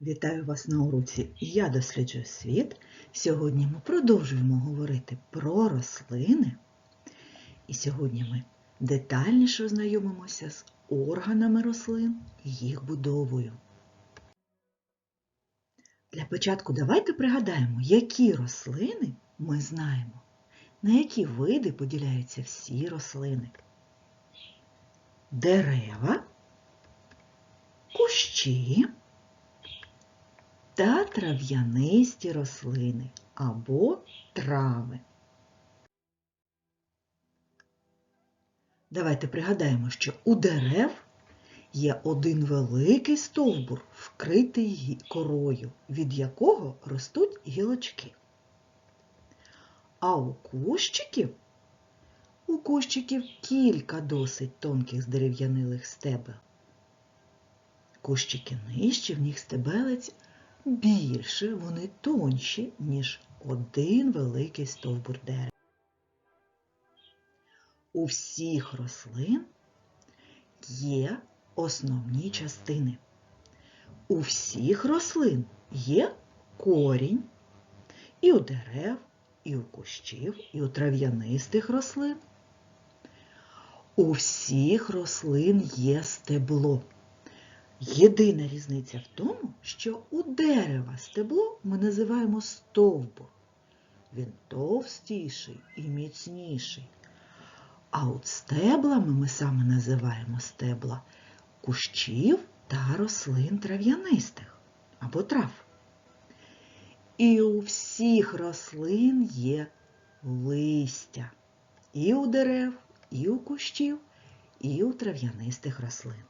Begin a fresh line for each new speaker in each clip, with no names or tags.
Вітаю вас на уроці Я досліджую світ. Сьогодні ми продовжуємо говорити про рослини. І сьогодні ми детальніше ознайомимося з органами рослин і їх будовою. Для початку давайте пригадаємо, які рослини ми знаємо, на які види поділяються всі рослини. Дерева, кущі та трав'янисті рослини або трави. Давайте пригадаємо, що у дерев є один великий стовбур, вкритий корою, від якого ростуть гілочки. А у кущиків у кущиків кілька досить тонких здерев'янилих стебел. Кущики нижче, в них стебелець більше, вони тонші, ніж один великий стовбур дерева. У всіх рослин є основні частини. У всіх рослин є корінь і у дерев, і у кущів, і у трав'янистих рослин. У всіх рослин є стебло. Єдина різниця в тому, що у дерева стебло ми називаємо стовбур. Він товстіший і міцніший. А от стеблами ми саме називаємо стебла кущів та рослин трав'янистих або трав. І у всіх рослин є листя. І у дерев, і у кущів, і у трав'янистих рослин.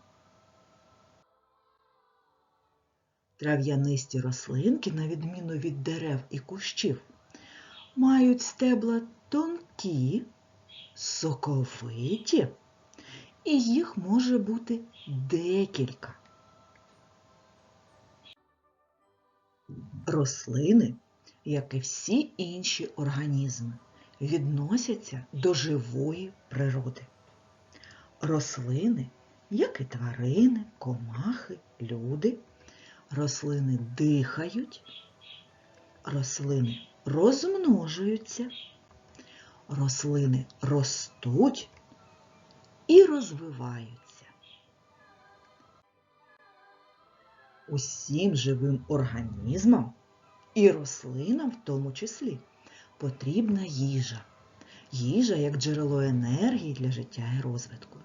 Трав'янисті рослинки, на відміну від дерев і кущів, мають стебла тонкі, соковиті, і їх може бути декілька. Рослини, як і всі інші організми, відносяться до живої природи. Рослини, як і тварини, комахи, люди, рослини дихають, рослини розмножуються, рослини ростуть і розвиваються. Усім живим організмам і рослинам в тому числі потрібна їжа. Їжа як джерело енергії для життя і розвитку.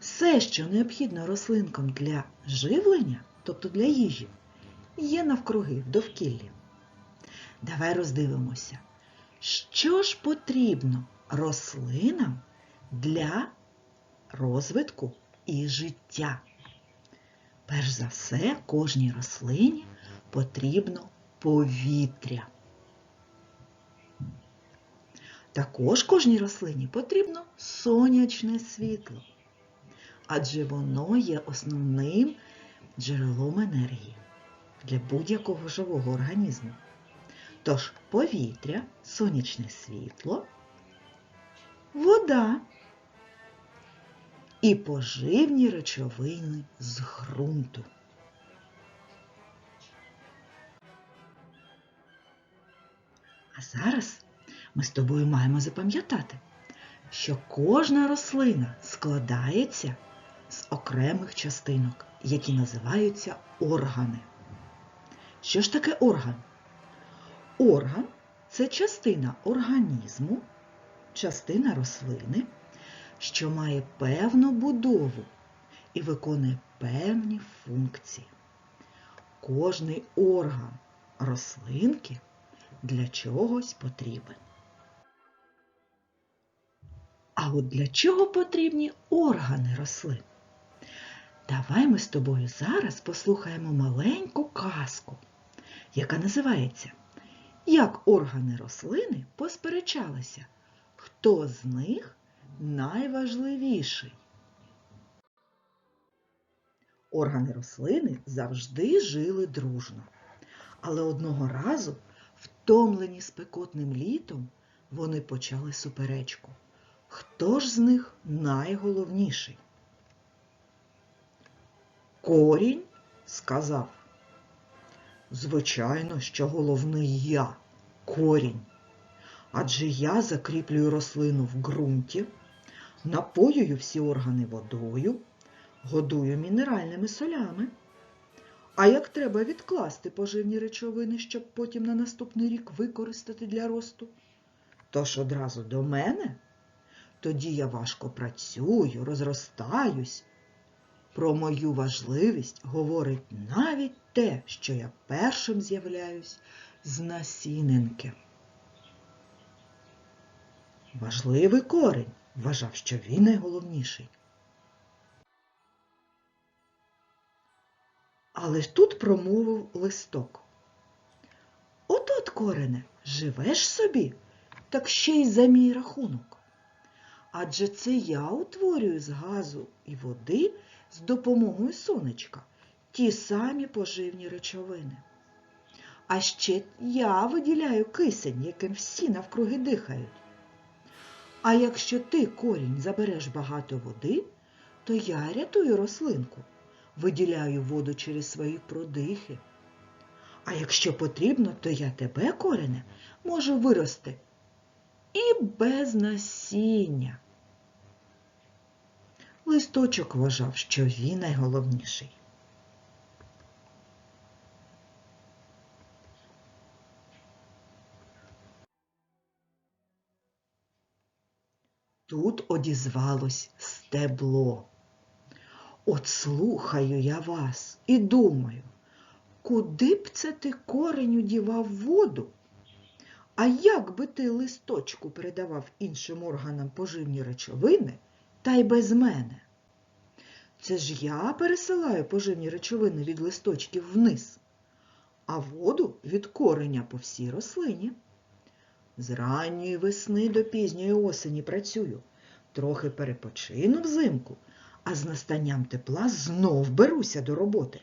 Все, що необхідно рослинкам для живлення, тобто для їжі, є навкруги в довкіллі. Давай роздивимося, що ж потрібно рослинам для розвитку і життя. Перш за все, кожній рослині потрібно повітря. Також кожній рослині потрібно сонячне світло, адже воно є основним джерелом енергії для будь-якого живого організму. Тож повітря, сонячне світло, вода і поживні речовини з ґрунту. А зараз ми з тобою маємо запам'ятати, що кожна рослина складається з окремих частинок, які називаються органи. Що ж таке орган? Орган це частина організму, частина рослини, що має певну будову і виконує певні функції. Кожний орган рослинки для чогось потрібен. А от для чого потрібні органи рослин? Давай ми з тобою зараз послухаємо маленьку казку, яка називається Як органи рослини посперечалися, хто з них найважливіший. Органи рослини завжди жили дружно, але одного разу, втомлені спекотним літом, вони почали суперечку. Хто ж з них найголовніший? Корінь сказав, Звичайно, що головний я корінь. Адже я закріплюю рослину в ґрунті, напоюю всі органи водою, годую мінеральними солями. А як треба відкласти поживні речовини, щоб потім на наступний рік використати для росту? Тож одразу до мене? Тоді я важко працюю, розростаюсь. Про мою важливість говорить навіть те, що я першим з'являюсь з насінинки. Важливий корінь вважав, що він найголовніший. Але тут промовив листок. От-от, корене, живеш собі, так ще й за мій рахунок. Адже це я утворюю з газу і води з допомогою сонечка ті самі поживні речовини. А ще я виділяю кисень, яким всі навкруги дихають. А якщо ти, корінь, забереш багато води, то я рятую рослинку, виділяю воду через свої продихи. А якщо потрібно, то я тебе, корене, можу вирости і без насіння. Листочок вважав, що він найголовніший. Тут одізвалось стебло. От слухаю я вас і думаю, куди б це ти кореню дівав воду? А як би ти листочку передавав іншим органам поживні речовини, та й без мене? Це ж я пересилаю поживні речовини від листочків вниз, а воду від кореня по всій рослині. З ранньої весни до пізньої осені працюю, трохи перепочину взимку, а з настанням тепла знов беруся до роботи.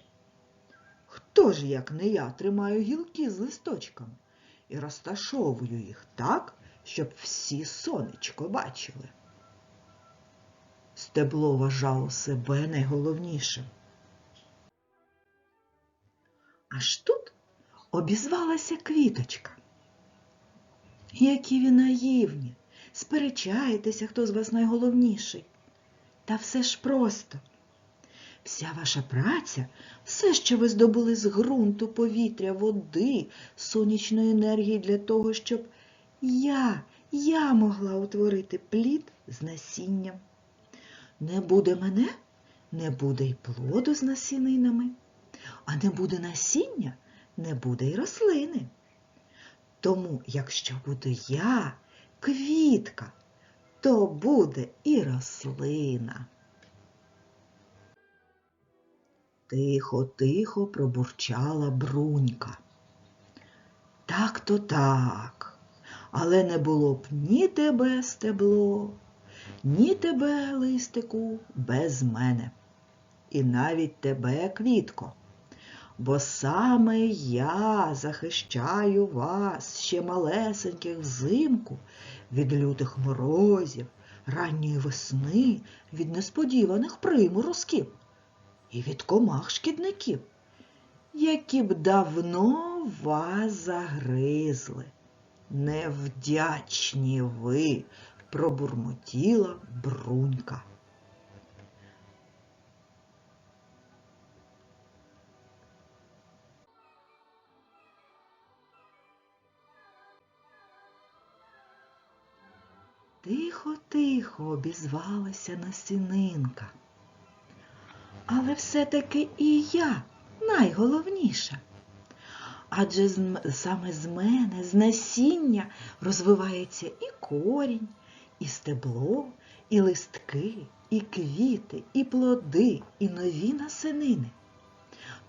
Хто ж, як не я, тримаю гілки з листочками і розташовую їх так, щоб всі сонечко бачили? Стебло вважало себе найголовнішим. Аж тут обізвалася квіточка. Які ви наївні, сперечаєтеся, хто з вас найголовніший. Та все ж просто. Вся ваша праця, все, що ви здобули з ґрунту, повітря, води, сонячної енергії для того, щоб я, я могла утворити плід з насінням. Не буде мене, не буде й плоду з насінинами, а не буде насіння, не буде й рослини. Тому, якщо буду я, квітка, то буде і рослина. Тихо-тихо пробурчала брунька. Так то так, але не було б ні тебе стебло, ні тебе, листику, без мене, і навіть тебе, квітко бо саме я захищаю вас, ще малесеньких взимку, від лютих морозів, ранньої весни, від несподіваних приморозків і від комах шкідників, які б давно вас загризли. Невдячні ви, пробурмотіла брунька. Тихо-тихо обізвалася насінинка. Але все-таки і я найголовніша. Адже саме з мене, з насіння, розвивається і корінь, і стебло, і листки, і квіти, і плоди, і нові насенини.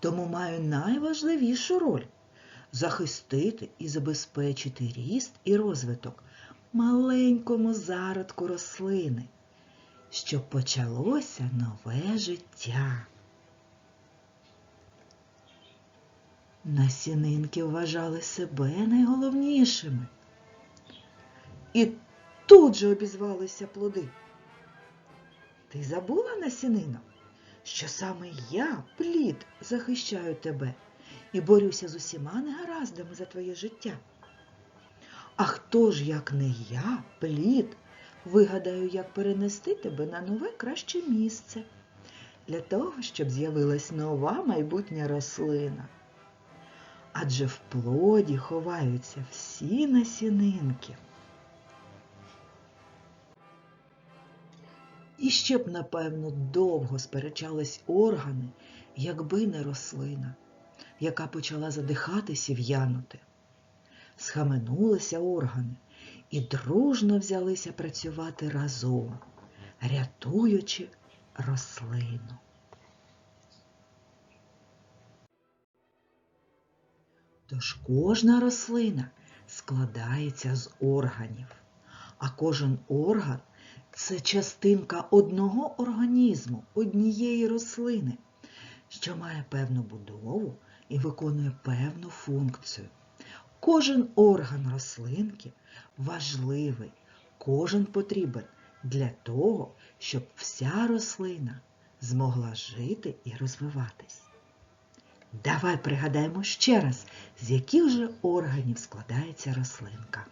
Тому маю найважливішу роль захистити і забезпечити ріст і розвиток маленькому зародку рослини, щоб почалося нове життя. Насінинки вважали себе найголовнішими. І тут же обізвалися плоди. Ти забула, насінино, що саме я, плід, захищаю тебе і борюся з усіма негараздами за твоє життя. А хто ж, як не я, плід, вигадаю, як перенести тебе на нове краще місце для того, щоб з'явилась нова майбутня рослина. Адже в плоді ховаються всі насінинки. І ще б, напевно, довго сперечались органи, якби не рослина, яка почала задихатись і в'янути. Схаменулися органи і дружно взялися працювати разом, рятуючи рослину. Тож кожна рослина складається з органів, а кожен орган це частинка одного організму, однієї рослини, що має певну будову і виконує певну функцію. Кожен орган рослинки важливий, кожен потрібен для того, щоб вся рослина змогла жити і розвиватись. Давай пригадаємо ще раз, з яких же органів складається рослинка.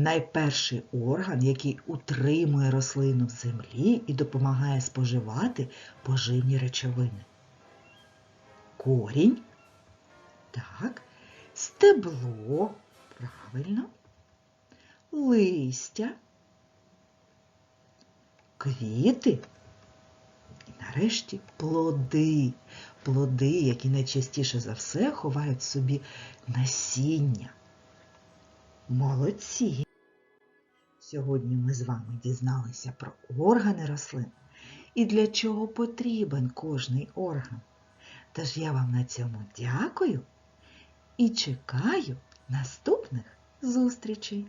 Найперший орган, який утримує рослину в землі і допомагає споживати поживні речовини. Корінь. Так. Стебло. Правильно. Листя. Квіти. І нарешті плоди. Плоди, які найчастіше за все ховають в собі насіння. Молодці! Сьогодні ми з вами дізналися про органи рослин і для чого потрібен кожний орган. Тож я вам на цьому дякую і чекаю наступних зустрічей.